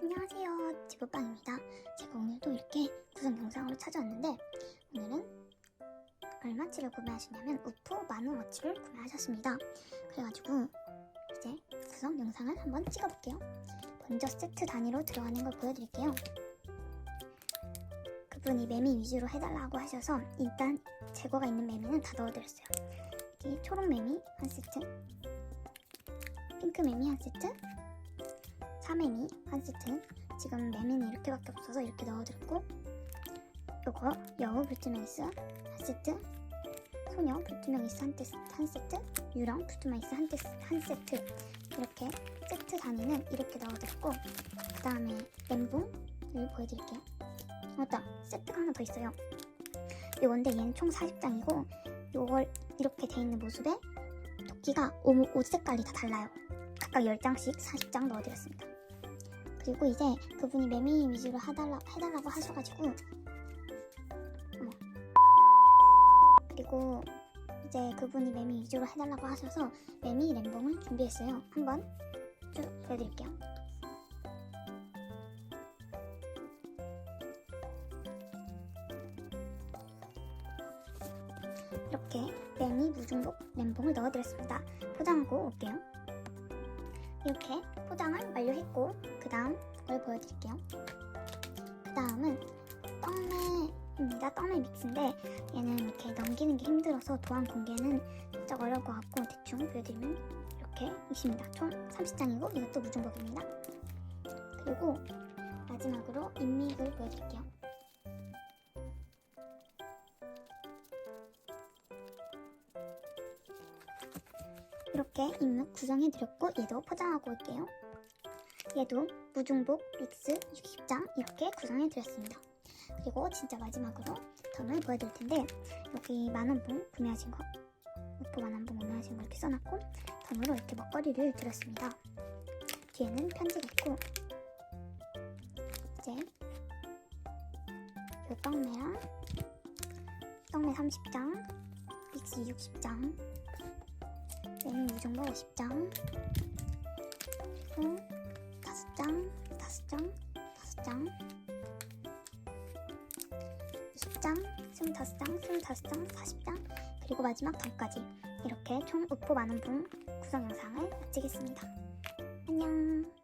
안녕하세요. 지부빵입니다. 제가 오늘도 이렇게 구성 영상으로 찾아왔는데 오늘은 얼마치를 구매하셨냐면 우포 만원어치를 구매하셨습니다. 그래가지고 이제 구성 영상을 한번 찍어볼게요. 먼저 세트 단위로 들어가는 걸 보여드릴게요. 그분이 매미 위주로 해달라고 하셔서 일단 재고가 있는 매미는 다 넣어드렸어요. 여기 초록 매미 한 세트 핑크 매미 한 세트 사매미 한 세트 지금 매미는 이렇게밖에 없어서 이렇게 넣어드렸고 요거 여우 불투명이스 한 세트 소녀 불투명이스 한, 한 세트 유령 불투명이스 한, 한 세트. 이렇게 세트 단위는 이렇게 넣어드렸고 그 다음에 멘붕을 보여드릴게요. 맞다 세트가 하나 더 있어요. 요건데 얘는 총 40장이고 요걸 이렇게 돼 있는 모습에 토끼가 옷, 옷 색깔이 다 달라요. 각각 10장씩 40장 넣어드렸습니다 그리고 이제 그분이 매미 위주로 해달라, 해달라고 하셔가지고 어머. 그리고 이제 그분이 매미 위주로 해달라고 하셔서 매미 램봉을 준비했어요. 한번 쭉 보여드릴게요. 이렇게 매미 무중복 램봉을 넣어드렸습니다. 포장하고 올게요 이렇게 포장을 완료했고 그 다음 걸 보여드릴게요. 그 다음은 떡매입니다. 떡매 믹스인데 얘는 이렇게 넘기는 게 힘들어서 도안 공개는 살짝 어려울 것 같고 대충 보여드리면 이렇게 있습니다. 총 30장이고 이것도 무중복입니다. 그리고 마지막으로 인믹을 보여드릴게요 이렇게 인묵 구성해드렸고 얘도 포장하고 올게요. 얘도 무중복 믹스 60장 이렇게 구성해드렸습니다. 그리고 진짜 마지막으로 덤을 보여드릴 텐데 여기 만원봉 구매하신 거 우포 만원봉 구매하신 거 이렇게 써놨고 덤으로 이렇게 먹거리를 드렸습니다. 뒤에는 편지가 있고 이제 요 떡매랑 떡매 30장 믹스 60장 메뉴 무정보 50장? 그리고 5장? 5장? 5장 20장? 25장 25장? 40장? 그리고 마지막 덤까지 이렇게 총 우포 만원분 구성 영상을 마치겠습니다. 안녕